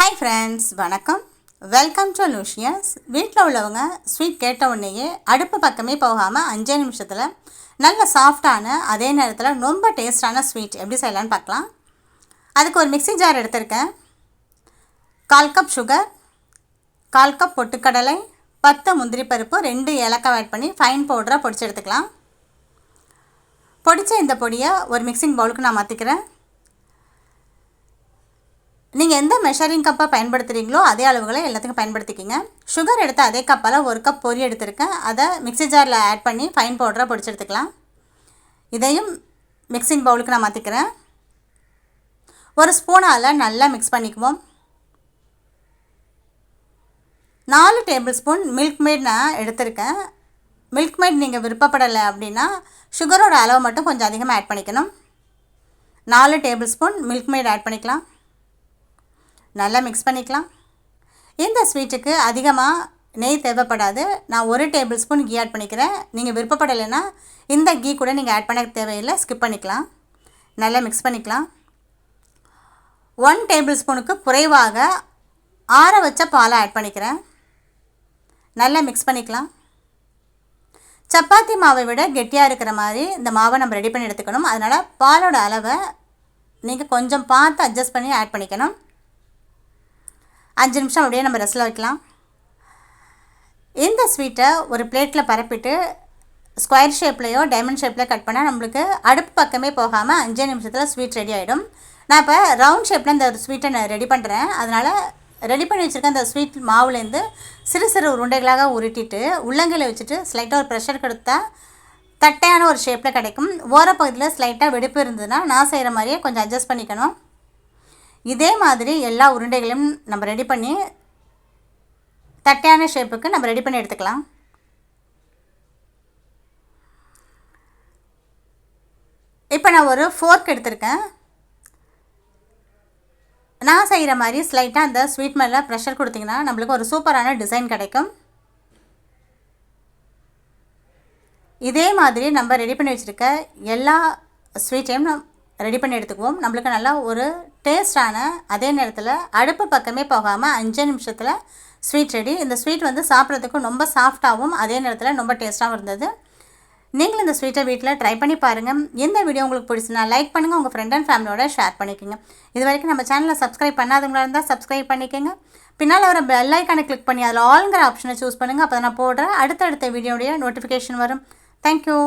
Hi friends வணக்கம். Welcome to luscious வீட்டில் உள்ளவங்க ஸ்வீட் கேட்ட உடனேயே அடுப்பு பக்கமே போகாமல் அஞ்சே நிமிஷத்தில் நல்ல சாஃப்டான அதே நேரத்தில் ரொம்ப டேஸ்டான ஸ்வீட் எப்படி செய்யலான்னு பார்க்கலாம். அதுக்கு ஒரு மிக்சி ஜார் எடுத்திருக்கேன். கால் கப் சுகர் கால் கப் பொட்டுக்கடலை பத்து முந்திரி பருப்பு ரெண்டு ஏலக்காய் ஆட் பண்ணி ஃபைன் பவுடராக பொடிச்சு எடுத்துக்கலாம். பொடித்த இந்த பொடியை ஒரு மிக்சிங் பவுலுக்கு நான் மாற்றிக்கிறேன் நீங்கள் எந்த மெஷரிங் கப்பை பயன்படுத்துகிறீங்களோ அதே அளவுகளை எல்லாத்துக்கும் பயன்படுத்திக்கிங்க. சுகர் எடுத்த அதே கப்பால் ஒரு கப் பொரி எடுத்திருக்கேன். அதை மிக்ஸி ஜாரில் ஆட் பண்ணி ஃபைன் பவுடராக பொடிச்சு எடுத்துக்கலாம். இதையும் மிக்சிங் பவுலுக்கு நான் மாற்றிக்கிறேன் ஒரு ஸ்பூனால் நல்லா மிக்ஸ் பண்ணிக்குவோம். நாலு டேபிள் ஸ்பூன் மில்க் மேட் நான் எடுத்திருக்கேன். மில்க் மேட் நீங்கள் விருப்பப்படலை அப்படின்னா சுகரோட அளவு மட்டும் கொஞ்சம் அதிகமாக ஆட் பண்ணிக்கணும். நாலு table spoon milk mat add பண்ணிக்கலாம். நல்லா மிக்ஸ் பண்ணிக்கலாம். இந்த ஸ்வீட்டுக்கு அதிகமாக நெய் தேவைப்படாது. நான் ஒரு டேபிள் ஸ்பூன் கீ ஆட் பண்ணிக்கிறேன் நீங்கள் விருப்பப்படலைன்னா இந்த கீ கூட நீங்கள் ஆட் பண்ண தேவையில்லை. ஸ்கிப் பண்ணிக்கலாம். நல்லா மிக்ஸ் பண்ணிக்கலாம். ஒன் டேபிள் ஸ்பூனுக்கு குறைவாக ஆற வச்ச பாலை ஆட் பண்ணிக்கிறேன். நல்லா மிக்ஸ் பண்ணிக்கலாம். சப்பாத்தி மாவை விட கெட்டியாக இருக்கிற மாதிரி இந்த மாவை நம்ம ரெடி பண்ணி எடுத்துக்கணும். அதனால் பாலோட அளவை நீங்கள் கொஞ்சம் பார்த்து அட்ஜஸ்ட் பண்ணி ஆட் பண்ணிக்கணும். அஞ்சு நிமிஷம் அப்படியே நம்ம ரெஸ்ட்டில் வைக்கலாம். இந்த ஸ்வீட்டை ஒரு பிளேட்டில் பரப்பிட்டு ஸ்கொயர் ஷேப்லேயோ டைமண்ட் ஷேப்லேயோ கட் பண்ணால் நம்மளுக்கு அடுப்பு பக்கமே போகாமல் அஞ்சே நிமிஷத்தில் ஸ்வீட் ரெடி ஆகிடும் நான் இப்போ ரவுண்ட் ஷேப்பில் இந்த ஸ்வீட்டை நான் ரெடி பண்ணுறேன் அதனால் ரெடி பண்ணி வச்சுருக்க அந்த ஸ்வீட் மாவுலேருந்து சிறு சிறு உருண்டைகளாக உருட்டிட்டு உள்ளங்கையில் வச்சுட்டு ஸ்லைட்டாக ஒரு ப்ரெஷர் கொடுத்தா தட்டையான ஒரு ஷேப்பில் கிடைக்கும். ஓரப்பகுதியில் ஸ்லைட்டாக வெடிப்பு இருந்ததுன்னா நான் செய்கிற மாதிரியே கொஞ்சம் அட்ஜஸ்ட் பண்ணிக்கணும். இதே மாதிரி எல்லா உருண்டைகளையும் நம்ம ரெடி பண்ணி தட்டையான ஷேப்புக்கு நம்ம ரெடி பண்ணி எடுத்துக்கலாம். இப்போ நான் ஒரு ஃபோர்க் எடுத்திருக்கேன். நான் செய்கிற மாதிரி ஸ்லைட்டாக அந்த ஸ்வீட் மேலே ப்ரெஷர் கொடுத்தீங்கன்னா நம்மளுக்கு ஒரு சூப்பரான டிசைன் கிடைக்கும். இதே மாதிரி நம்ம ரெடி பண்ணி வச்சுருக்க எல்லா ஸ்வீட்டையும் ரெடி பண்ணி எடுத்துக்குவோம். நம்மளுக்கு நல்லா ஒரு டேஸ்டான அதே நேரத்தில் அடுப்பு பக்கமே போகாமல் அஞ்சு நிமிஷத்தில் ஸ்வீட் ரெடி இந்த ஸ்வீட் வந்து சாப்பிட்றதுக்கும் ரொம்ப சாஃப்டாகவும் அதே நேரத்தில் ரொம்ப டேஸ்ட்டாகவும் இருந்தது. நீங்களும் இந்த ஸ்வீட்டை வீட்டில் ட்ரை பண்ணி பாருங்கள் இந்த வீடியோ உங்களுக்கு பிடிச்சுனா லைக் பண்ணுங்கள் உங்கள் ஃப்ரெண்ட் அண்ட் ஃபேமிலியோட ஷேர் பண்ணிக்கோங்க. இது வரைக்கும் நம்ம சேனலை சப்ஸ்கிரைப் பண்ணாதவங்களாக இருந்தால் சப்ஸ்கிரைப் பண்ணிக்கோங்க. பின்னால் ஒரு பெல் ஐக்கானை கிளிக் பண்ணி அதில் ஆளுங்கிற ஆப்ஷனை சூஸ் பண்ணுங்கள் அப்போ நான் போடுற அடுத்தடுத்த வீடியோடைய நோட்டிஃபிகேஷன் வரும். தேங்க்யூ